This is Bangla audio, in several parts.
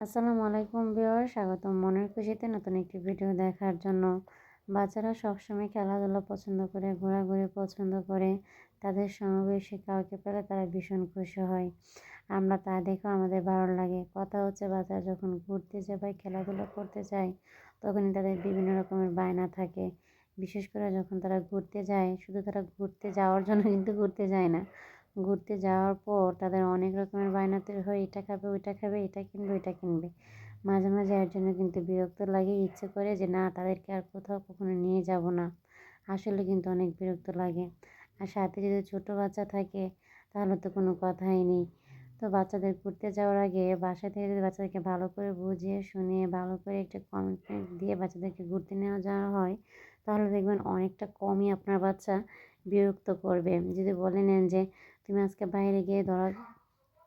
আসসালামু আলাইকুম বিওর স্বাগতম মনের খুশিতে নতুন একটি ভিডিও দেখার জন্য। বাচ্চারা সবসময় খেলাধুলা পছন্দ করে, ঘোরাঘুরি পছন্দ করে। তাদের সমাবেশে কাউকে পেলে তারা ভীষণ খুশি হয়। আমরা তা দেখেও আমাদের ভালো লাগে। কথা হচ্ছে বাচ্চারা যখন ঘুরতে যায় বা খেলাধুলা করতে যায়, তখনই তাদের বিভিন্ন রকমের বায়না থাকে। বিশেষ করে যখন তারা ঘুরতে যায়, শুধু তারা ঘুরতে যাওয়ার জন্য কিন্তু ঘুরতে যায় না। ঘুরতে যাওয়ার পর তাদের অনেক রকমের বায়নাতে হয় এটা খাবে, ওইটা খাবে, এটা কিনবে, ওইটা কিনবে। মাঝে মাঝে এর জন্য কিন্তু বিরক্ত লাগে, ইচ্ছে করে যে না, তাদেরকে আর কোথাও কখনো নিয়ে যাব না। আসলে কিন্তু অনেক বিরক্ত লাগে। আর সাথে যদি ছোটো বাচ্চা থাকে, তাহলে তো কোনো কথাই নেই। তো বাচ্চাদের ঘুরতে যাওয়ার আগে বাসা থেকে যদি বাচ্চাদেরকে ভালো করে বুঝিয়ে, শুনিয়ে, ভালো করে একটা কমিটমেন্ট দিয়ে বাচ্চাদেরকে ঘুরতে নেওয়া যাওয়া হয়, তাহলে দেখবেন অনেকটা কমই আপনার বাচ্চা বিরক্ত করবে। যদি বলে নেন যে তুমি আজকে বাইরে গিয়ে ধরা,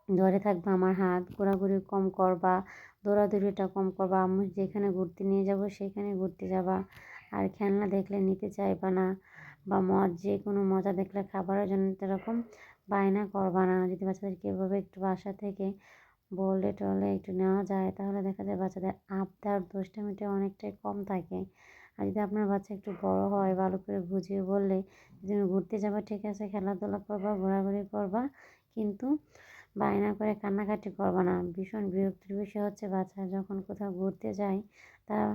ধরে থাকবে আমার হাত, ঘোরাঘুরি কম করবা, দৌড়াদৌড়িটা কম করবা, আমি যেখানে ঘুরতে নিয়ে যাব সেখানে ঘুরতে যাবা। আর খেলনা দেখলে নিতে চাইবা না, বা মজ যে কোনো মজা দেখলে খাবারের জন্য এরকম বায়না করবা না। যদি বাচ্চাদেরকে এভাবে একটু বাসা থেকে বললে টলে একটু নেওয়া যায়, তাহলে দেখা যায় বাচ্চাদের আবদার দুষ্টামিটা অনেকটাই কম থাকে। আর যদি আপনার বাচ্চা একটু বড় হয়, ভালো করে বুঝিয়ে বললে তুমি ঘুরতে যাবা, ঠিক আছে, খেলাধুলা করবা, ঘোরাঘুরি করবা, কিন্তু বায়না করে কান্নাকাটি করবা না। ভীষণ বিরক্তির বিষয় হচ্ছে বাচ্চা যখন কোথাও ঘুরতে যায়, তারা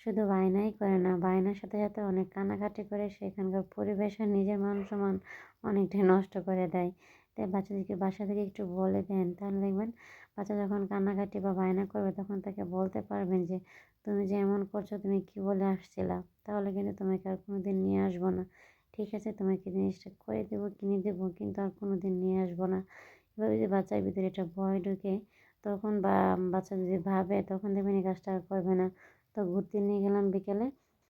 শুধু বায়নাই করে না, বায়নার সাথে সাথে অনেক কান্নাকাটি করে, সেখানকার পরিবেশ আর নিজের মান সম্মান অনেকটাই নষ্ট করে দেয়। তাই বাচ্চাদেরকে বাসা থেকে একটু বলে দেন। তাহলে দেখবেন বাচ্চা যখন কান্নাকাটি বা বায়না করবে তখন তাকে বলতে পারবেন যে, তুমি যে এমন করছ, তুমি কী বলে আসছিলা? তাহলে কিন্তু তোমাকে আর কোনো দিন নিয়ে আসব না। ঠিক আছে, তোমাকে জিনিসটা করে দেবো, কিনে দেবো, কিন্তু আর কোনো দিন নিয়ে আসব না। এভাবে যদি বাচ্চার ভিতরে একটা ভয় ঢুকে, তখন বা বাচ্চা যদি ভাবে, তখন দেখবেন এই কাজটা আর করবে না। তো ঘুরতে নিয়ে গেলাম বিকেলে।